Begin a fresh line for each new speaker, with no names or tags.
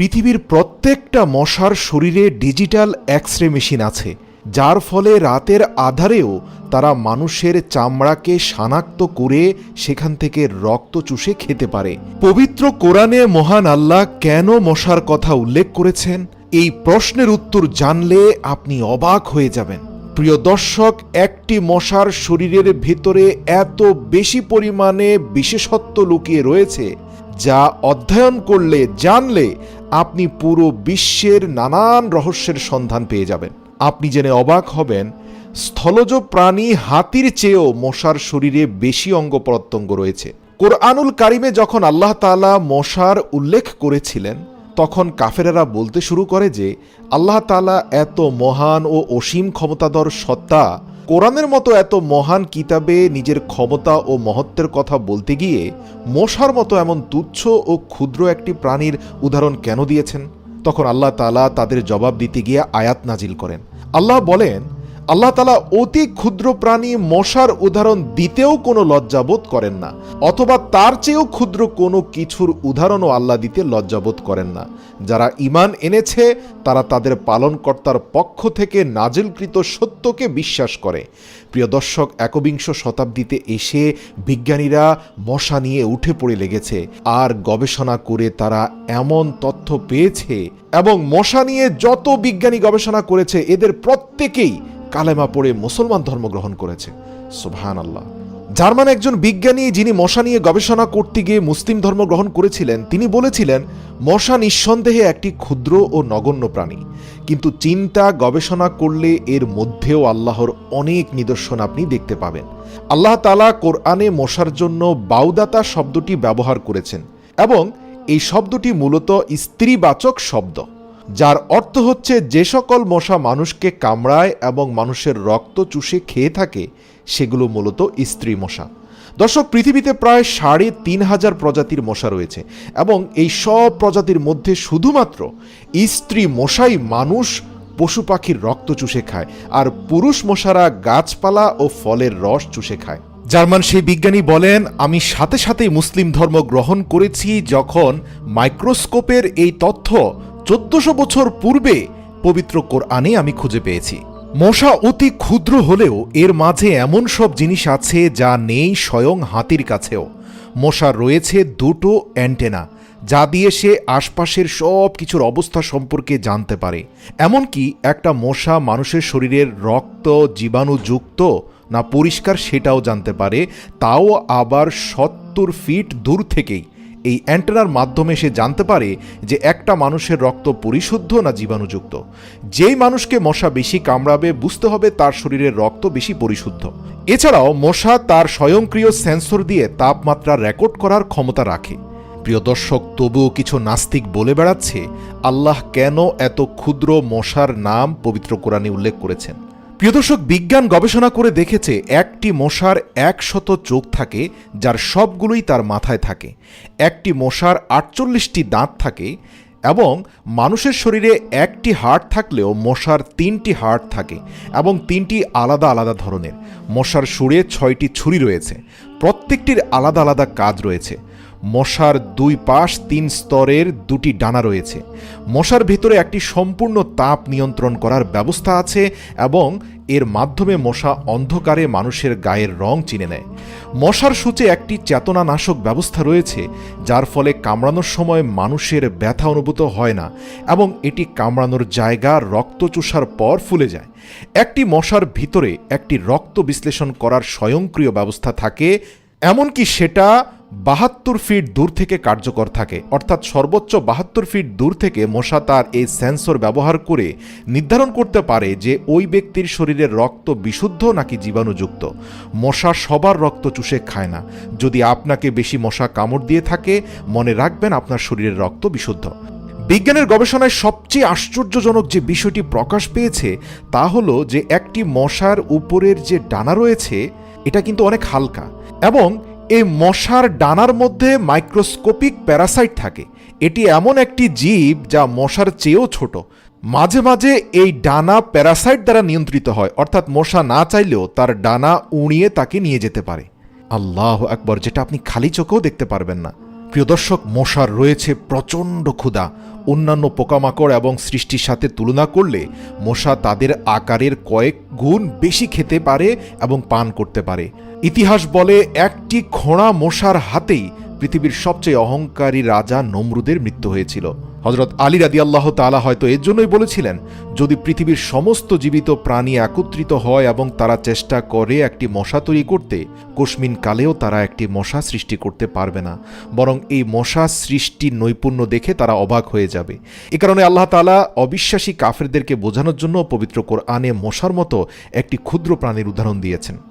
পৃথিবীর প্রত্যেকটা মশার শরীরে ডিজিটাল এক্স রে মেশিন আছে, যার ফলে রাতের আধারেও তারা মানুষের চামড়াকে শনাক্ত করে সেখান থেকে রক্ত চুষে খেতে পারে। পবিত্র কোরআনে মহান আল্লাহ কেন মশার কথা উল্লেখ করেছেন? এই প্রশ্নের উত্তর জানলে আপনি অবাক হয়ে যাবেন। প্রিয় দর্শক, একটি মশার শরীরের ভেতরে এত বেশি পরিমাণে বিশেষত্ব লুকিয়ে রয়েছে, যা অধ্যয়ন করলে, জানলে আপনি পুরো বিশ্বের নানান রহস্যের সন্ধান পেয়ে যাবেন। আপনি জেনে অবাক হবেন, স্থলজ প্রাণী হাতির চেয়েও মশার শরীরে বেশি অঙ্গ প্রত্যঙ্গ রয়েছে। কোরআনুল কারিমে যখন আল্লাহ তালা মশার উল্লেখ করেছিলেন, তখন কাফেরেরা বলতে শুরু করে যে, আল্লাহ তাআলা এত মহান ও অসীম ক্ষমতাধর সত্তা কোরআনের মতো এত মহান কিতাবে নিজের ক্ষমতা ও মহত্বের কথা বলতে গিয়ে মশার মতো এমন তুচ্ছ ও ক্ষুদ্র একটি প্রাণীর উদাহরণ কেন দিয়েছেন? তখন আল্লাহ তালা তাদের জবাব দিতে গিয়ে আয়াত নাজিল করেন। আল্লাহ বলেন আল্লাহ তালা অতি ক্ষুদ্র প্রাণী মশার উদাহরণ দিতেও কোনো লজ্জাবোধ করেন না, অথবা তার চেয়েও ক্ষুদ্র কোনো কিছুর উদাহরণও আল্লাহ দিতে লজ্জাবোধ করেন না। যারা ইমান এনেছে, তারা তাদের পালনকর্তার পক্ষ থেকে নাজিলকৃত সত্যকে বিশ্বাস করে। প্রিয় দর্শক, একবিংশ শতাব্দীতে এসে বিজ্ঞানীরা মশা নিয়ে উঠে পড়ে লেগেছে, আর গবেষণা করে তারা এমন তথ্য পেয়েছে, এবং মশা নিয়ে যত বিজ্ঞানী গবেষণা করেছে, এদের প্রত্যেকেই কালেমা পড়ে মুসলমান ধর্ম গ্রহণ করেছে। সুবহান আল্লাহ জার্মান একজন বিজ্ঞানী যিনি মশা নিয়ে গবেষণা করতে গিয়ে মুসলিম ধর্ম গ্রহণ করেছিলেন, তিনি বলেছিলেন, মশা নিঃসন্দেহে একটি ক্ষুদ্র ও নগণ্য প্রাণী। কিন্তু চিন্তা, গবেষণা করলে এর মধ্যেও আল্লাহর অনেক নিদর্শন আপনি দেখতে পাবেন। আল্লাহ তালা কোরআনে মশার জন্য বাউদাতা শব্দটি ব্যবহার করেছেন এবং এই শব্দটি মূলত স্ত্রীবাচক শব্দ। যার অর্থ হচ্ছে যে সকল মশা মানুষকে কামড়ায় এবং মানুষের রক্ত চুষে খেয়ে থাকে, সেগুলো মূলত স্ত্রী মশা। দর্শক, পৃথিবীতে প্রায় সাড়ে তিন হাজার প্রজাতির মশা রয়েছে এবং এই সব প্রজাতির মধ্যে শুধুমাত্র স্ত্রী মশাই মানুষ পশু পাখির রক্ত চুষে খায় আর পুরুষ মশারা গাছপালা ও ফলের রস চুষে খায়। জার্মান সেই বিজ্ঞানী বলেন, আমি সাথে সাথেই মুসলিম ধর্ম গ্রহণ করেছি যখন মাইক্রোস্কোপের এই তথ্য চোদ্দশো বছর পূর্বে পবিত্র কোরআনে আমি খুঁজে পেয়েছি। মশা অতি ক্ষুদ্র হলেও এর মাঝে এমন সব জিনিস আছে যা নেই স্বয়ং হাতির কাছেও। মশার রয়েছে দুটো অ্যান্টেনা, যা দিয়ে সে আশপাশের সব কিছুর অবস্থা সম্পর্কে জানতে পারে। এমনকি একটা মশা মানুষের শরীরের রক্ত, জীবাণুযুক্ত না পরিষ্কার সেটাও জানতে পারে, তাও আবার সত্তর ফিট দূর থেকেই। এই অ্যান্টেনার মাধ্যমে সে জানতে পারে যে একটা মানুষের রক্ত পরিশুদ্ধ না জীবাণুযুক্ত। যেই মানুষকে মশা বেশি কামড়াবে, বুঝতে হবে তার শরীরের রক্ত বেশি পরিশুদ্ধ। এছাড়াও মশা তার স্বয়ংক্রিয় সেন্সর দিয়ে তাপমাত্রা রেকর্ড করার ক্ষমতা রাখে। প্রিয় দর্শক, তবুও কিছু নাস্তিক বলে বেড়াচ্ছে, আল্লাহ কেন এত ক্ষুদ্র মশার নাম পবিত্র কোরআনে উল্লেখ করেছেন? প্রিয় দর্শক, বিজ্ঞান গবেষণা করে দেখেছে একটি মশার একশত চোখ থাকে, যার সবগুলোই তার মাথায় থাকে। একটি মশার আটচল্লিশটি দাঁত থাকে এবং মানুষের শরীরে একটি হাড় থাকলেও মশার তিনটি হাড় থাকে এবং তিনটি আলাদা আলাদা ধরনের। মশার সুরে ছয়টি ছুরি রয়েছে। প্রত্যেকটির আলাদা আলাদা কাজ রয়েছে। মশার দুই পাশ তিন স্তরের দুটি ডানা রয়েছে। মশার ভিতরে একটি সম্পূর্ণ তাপ নিয়ন্ত্রণ করার ব্যবস্থা আছে এবং এর মাধ্যমে মশা অন্ধকারে মানুষের গায়ের রং চিনে নেয়। মশার সূচে একটি চেতনানাশক ব্যবস্থা রয়েছে, যার ফলে কামড়ানোর সময় মানুষের ব্যথা অনুভূত হয় না এবং এটি কামড়ানোর জায়গা রক্ত চুষার পর ফুলে যায়। একটি মশার ভিতরে একটি রক্ত বিশ্লেষণ করার স্বয়ংক্রিয় ব্যবস্থা থাকে এমনকি সেটা বাহাত্তর ফিট দূর থেকে কার্যকর থাকে। অর্থাৎ সর্বোচ্চ বাহাত্তর ফিট দূর থেকে মশা তার এই সেন্সর ব্যবহার করে নির্ধারণ করতে পারে যে ওই ব্যক্তির শরীরের রক্ত বিশুদ্ধ নাকি জীবাণুযুক্ত। মশা সবার রক্ত চুষে খায় না। যদি আপনাকে বেশি মশা কামড় দিয়ে থাকে, মনে রাখবেন আপনার শরীরের রক্ত বিশুদ্ধ। বিজ্ঞানের গবেষণায় সবচেয়ে আশ্চর্যজনক যে বিষয়টি প্রকাশ পেয়েছে, তা হলো যে একটি মশার উপরের যে ডানা রয়েছে, এটা কিন্তু অনেক হালকা। এবং এই মশার ডানার মধ্যে মাইক্রোস্কোপিক প্যারাসাইট থাকে। এটি এমন একটি জীব যা মশার চেয়েও ছোট। মাঝে মাঝে এই ডানা প্যারাসাইট দ্বারা নিয়ন্ত্রিত হয়, অর্থাৎ মশা না চাইলেও তার ডানা উড়িয়ে তাকে নিয়ে যেতে পারে। আল্লাহ একবার যেটা আপনি খালি চোখেও দেখতে পারবেন না। প্রিয় দর্শক, মশার রয়েছে প্রচণ্ড ক্ষুধা। অন্যান্য পোকামাকড় এবং সৃষ্টির সাথে তুলনা করলে মশা তাদের আকারের কয়েক গুণ বেশি খেতে পারে এবং পান করতে পারে। ইতিহাস বলে একটি খোঁড়া মশার হাতেই পৃথিবীর সবচেয়ে অহংকারী রাজা নমরুদের মৃত্যু হয়েছিল। হজরত আলী রাদি আল্লাহ তালা হয়তো এর জন্যই বলেছিলেন, যদি পৃথিবীর সমস্ত জীবিত প্রাণী একত্রিত হয় এবং তারা চেষ্টা করে একটি মশা তৈরি করতে, কোশমিন কালেও তারা একটি মশা সৃষ্টি করতে পারবে না। বরং এই মশা সৃষ্টির নৈপুণ্য দেখে তারা অবাক হয়ে যাবে। এ কারণে আল্লাহ তালা অবিশ্বাসী কাফেরদেরকে বোঝানোর জন্য পবিত্র কোরআনে মশার মতো একটি ক্ষুদ্র প্রাণীর উদাহরণ দিয়েছেন।